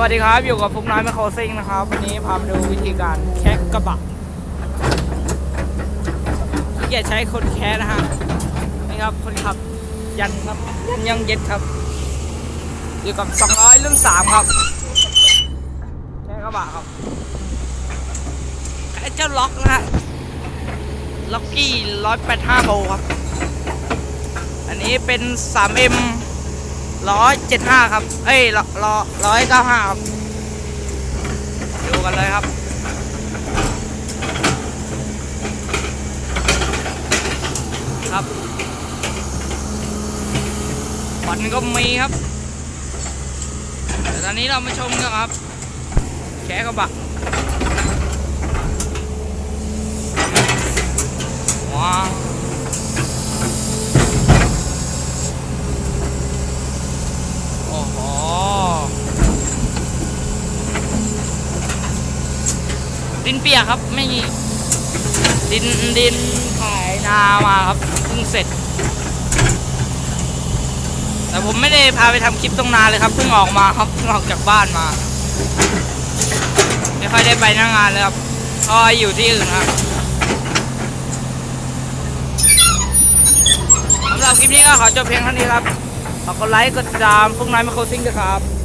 วัสดีครับ อยู่กับฟุกน้อยแมคโครซิงนะครับ วันนี้พามาดูวิธีการแคะกระบะที่เกียจใช้คนแคะนะฮะนี่ครับคนขับยันครับยันยังเย็ดครับ อยู่กับ 200 รุ่น 3 ครับ แคะกระบะครับไอ้เจ้าล็อกนะฮะล็อกกี้185โบครับ อันนี้เป็น 3M ร้อยเจ็ดห้าครับ เอ้ยร้อยร้อยเก้าห้าครับดูกันเลยครับครับควันก็มีครับ แต่ตอนนี้เรามาชมกันครับ แขกระบะว้าว โอ้โห ดินเปียกครับไม่มีดินดินขายนามาครับเพิ่งเสร็จ แต่ผมไม่ได้พาไปทำคลิปตรงนาเลยครับเพิ่งออกมาครับเพิ่งออกจากบ้านมา ไม่ค่อยได้ไปหน้างงานเลยครับพราะว่าอยู่ที่อื่นครับสำหรับคลิปนี้ก็ขอจบเพียงเท่านี้ครับฝากกดไลค์กดติดตามพวกน้อยมาโคซิ่งด้วยครับ